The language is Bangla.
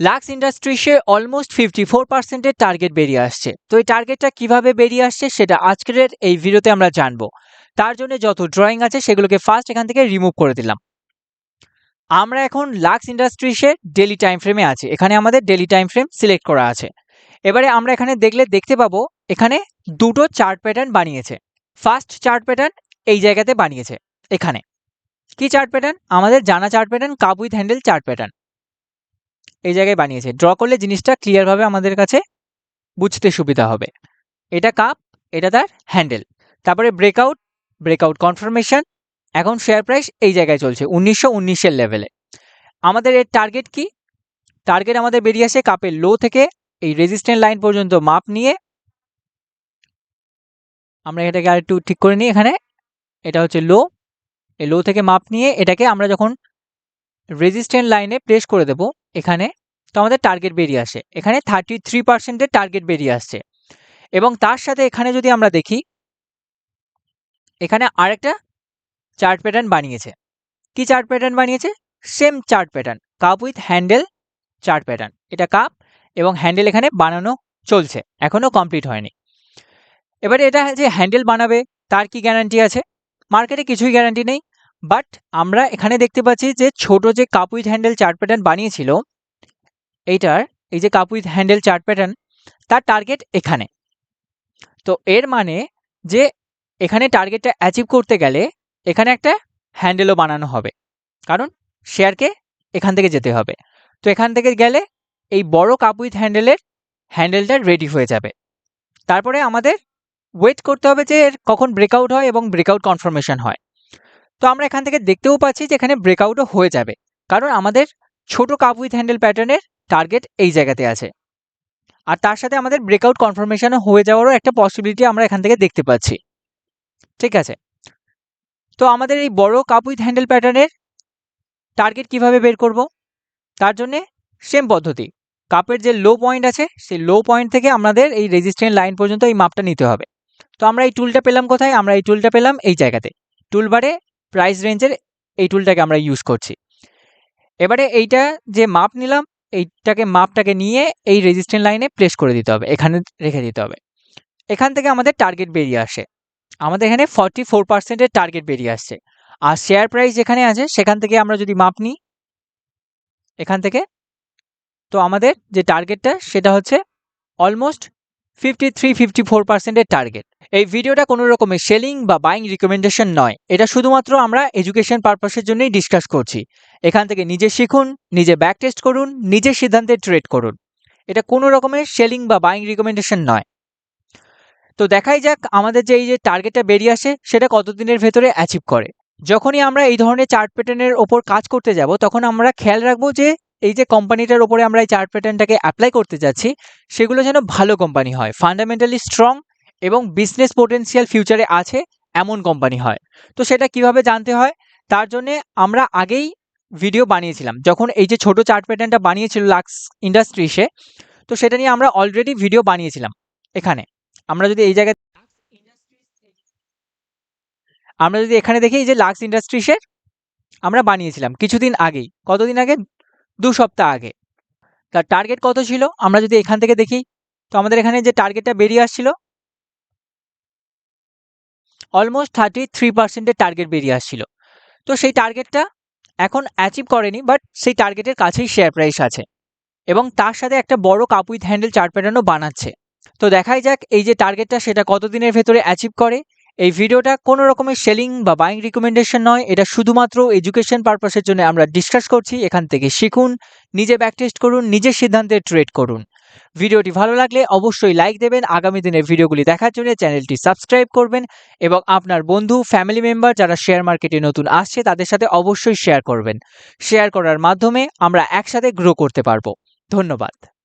লাক্স ইন্ডাস্ট্রিসে অলমোস্ট ফিফটি ফোর পার্সেন্টের টার্গেট বেরিয়ে আসছে। তো এই টার্গেটটা কীভাবে বেরিয়ে আসছে সেটা আজকের এই ভিডিওতে আমরা জানব। তার জন্য যত ড্রয়িং আছে সেগুলোকে ফার্স্ট এখান থেকে রিমুভ করে দিলাম। আমরা এখন লাক্স ইন্ডাস্ট্রিসের ডেলি টাইম ফ্রেমে আছি। এখানে আমাদের ডেলি টাইম ফ্রেম সিলেক্ট করা আছে। এবারে আমরা এখানে দেখলে দেখতে পাবো, এখানে দুটো চার্ট প্যাটার্ন বানিয়েছে। ফার্স্ট চার্ট প্যাটার্ন এই জায়গাতে বানিয়েছে, এখানে। কি চার্ট প্যাটার্ন আমাদের জানা chart pattern cup with handle chart pattern এই জায়গায় বানিয়েছে। ড্র করলে জিনিসটা ক্লিয়ারভাবে আমাদের কাছে বুঝতে সুবিধা হবে। এটা কাপ এটা তার হ্যান্ডেল তারপরে ব্রেকআউট ব্রেকআউট কনফার্মেশন এখন শেয়ার প্রাইস এই জায়গায় চলছে, উনিশশো উনিশের লেভেলে আমাদের এর টার্গেট কি? টার্গেট আমাদের বেরিয়ে আসে কাপের লো থেকে এই রেজিস্ট্যান্ট লাইন পর্যন্ত মাপ নিয়ে। আমরা এটাকে আর একটু ঠিক করে নিই এখানে। এটা হচ্ছে লো এই লো থেকে মাপ নিয়ে এটাকে আমরা যখন রেজিস্ট্যান্ট লাইনে প্রেস করে দেব এখানে তো আমাদের টার্গেট বেরিয়ে আসে। এখানে থার্টি থ্রি পার্সেন্টের টার্গেট বেরিয়ে আসছে। এবং তার সাথে এখানে যদি আমরা দেখি, এখানে আরেকটা চার্ট প্যাটার্ন বানিয়েছে। কি চার্ট প্যাটার্ন বানিয়েছে? Same chart pattern cup with handle chart pattern এটা কাপ এবং হ্যান্ডেল এখানে বানানো চলছে এখনও কমপ্লিট হয়নি। এবারে এটা যে হ্যান্ডেল বানাবে, তার কি গ্যারান্টি আছে? মার্কেটে কিছুই গ্যারান্টি নেই। বাট আমরা এখানে দেখতে পাচ্ছি যে ছোট যে cup with handle chart pattern বানিয়েছিল, এইটার, এই যে cup with handle chart pattern তার টার্গেট এখানে। তো এর মানে যে এখানে টার্গেটটা অ্যাচিভ করতে গেলে এখানে একটা হ্যান্ডেলও বানানো হবে। কারণ শেয়ারকে এখান থেকে যেতে হবে। তো এখান থেকে গেলে এই বড় কাপ উইথ হ্যান্ডেলের হ্যান্ডেলটা রেডি হয়ে যাবে। তারপরে আমাদের ওয়েট করতে হবে যে এর কখন ব্রেকআউট হয় এবং ব্রেকআউট কনফার্মেশন হয়। তো আমরা এখান থেকে দেখতেও পাচ্ছি যে এখানে ব্রেকআউটও হয়ে যাবে। কারণ আমাদের ছোট কাপ উইথ হ্যান্ডেল প্যাটার্নের টার্গেট এই জায়গাতে আছে। আর তার সাথে আমাদের ব্রেকআউট কনফার্মেশনও হয়ে যাওয়ারও একটা পসিবিলিটি আমরা এখান থেকে দেখতে পাচ্ছি। ঠিক আছে? তো আমাদের এই বড় কাপ উইথ হ্যান্ডেল প্যাটার্নের টার্গেট কীভাবে বের করব? তার জন্যে সেম পদ্ধতি। কাপের যে লো পয়েন্ট আছে, সেই লো পয়েন্ট থেকে আমাদের এই রেজিস্ট্যান্ট লাইন পর্যন্ত এই মাপটা নিতে হবে। তো আমরা এই টুলটা পেলাম কোথায়? আমরা এই টুলটা পেলাম এই জায়গাতে। টুলবারে প্রাইস রেঞ্জের এই টুলটাকে আমরা ইউজ করছি। এবারে এইটা যে মাপ নিলাম, এইটাকে মাপটাকে নিয়ে এই রেজিস্ট্যান্ট লাইনে প্লেস করে দিতে হবে। এখানে রেখে দিতে হবে। এখান থেকে আমাদের টার্গেট বেরিয়ে আসে। আমাদের এখানে ফর্টি ফোর পার্সেন্টের টার্গেট বেরিয়ে আসছে। আর শেয়ার প্রাইস যেখানে আছে, সেখান থেকে আমরা যদি মাপ নিই, এখান থেকে, তো আমাদের যে টার্গেটটা সেটা হচ্ছে almost fifty three fifty four পার্সেন্টের টার্গেট এই ভিডিওটা কোনো রকমের সেলিং বা বাইং রিকমেন্ডেশন নয়। এটা শুধুমাত্র আমরা এডুকেশন পারপাসের জন্যই ডিসকাস করছি। এখান থেকে নিজে শিখুন, নিজে ব্যাক টেস্ট করুন নিজের সিদ্ধান্তে ট্রেড করুন। এটা কোনো রকমের সেলিং বা বাইং রিকমেন্ডেশন নয়। তো দেখাই যাক আমাদের যে এই যে টার্গেটটা বেরিয়ে আসে, সেটা কতদিনের ভেতরে অ্যাচিভ করে। যখনই আমরা এই ধরনের চার্ট প্যাটার্নের ওপর কাজ করতে যাব, তখন আমরা খেয়াল রাখব যে এই যে কোম্পানিটার ওপরে আমরা এই চার্ট প্যাটার্নটাকে অ্যাপ্লাই করতে যাচ্ছি, সেগুলো যেন ভালো কোম্পানি হয়। ফান্ডামেন্টালি স্ট্রং এবং বিজনেস পোটেন্সিয়াল ফিউচারে আছে এমন কোম্পানি হয়। তো সেটা কীভাবে জানতে হয়? তার জন্যে আমরা আগেই ভিডিও বানিয়েছিলাম। যখন এই যে ছোট চার্ট প্যাটার্নটা বানিয়েছিল লাক্স ইন্ডাস্ট্রিসে তো সেটা নিয়ে আমরা অলরেডি ভিডিও বানিয়েছিলাম এখানে। আমরা যদি এই জায়গায় আমরা যদি এখানে দেখি এই যে লাক্স ইন্ডাস্ট্রিসের আমরা বানিয়েছিলাম কিছুদিন আগেই। কতদিন আগে? দু সপ্তাহ আগে। তার টার্গেট কত ছিল? আমরা যদি এখান থেকে দেখি, তো আমাদের এখানে যে টার্গেটটা বেরিয়ে আসছিল অলমোস্ট থার্টি থ্রি পার্সেন্টের টার্গেট বেরিয়ে আসছিল। তো সেই টার্গেটটা এখন অ্যাচিভ করেনি বাট সেই টার্গেটের কাছেই শেয়ার প্রাইস আছে। এবং তার সাথে একটা বড় কাপ উইথ হ্যান্ডেল চার্ট প্যাটার্নও বানাচ্ছে। তো দেখাই যাক, এই যে টার্গেটটা সেটা কতদিনের ভেতরে অ্যাচিভ করে এই ভিডিওটা কোনো রকমের সেলিং বা বাইং রিকমেন্ডেশন নয়। এটা শুধুমাত্র এডুকেশন পারপাসের জন্য আমরা ডিসকাস করছি। এখান থেকে শিখুন, নিজে ব্যাক টেস্ট করুন, নিজের সিদ্ধান্তে ট্রেড করুন। ভিডিওটি ভালো লাগলে অবশ্যই লাইক দেবেন। আগামী দিনের ভিডিওগুলি দেখার জন্য চ্যানেলটি সাবস্ক্রাইব করবেন এবং আপনার বন্ধু ফ্যামিলি মেম্বার যারা শেয়ার মার্কেটে নতুন আসছে, তাদের সাথে অবশ্যই শেয়ার করবেন। শেয়ার করার মাধ্যমে আমরা একসাথে গ্রো করতে পারব। ধন্যবাদ।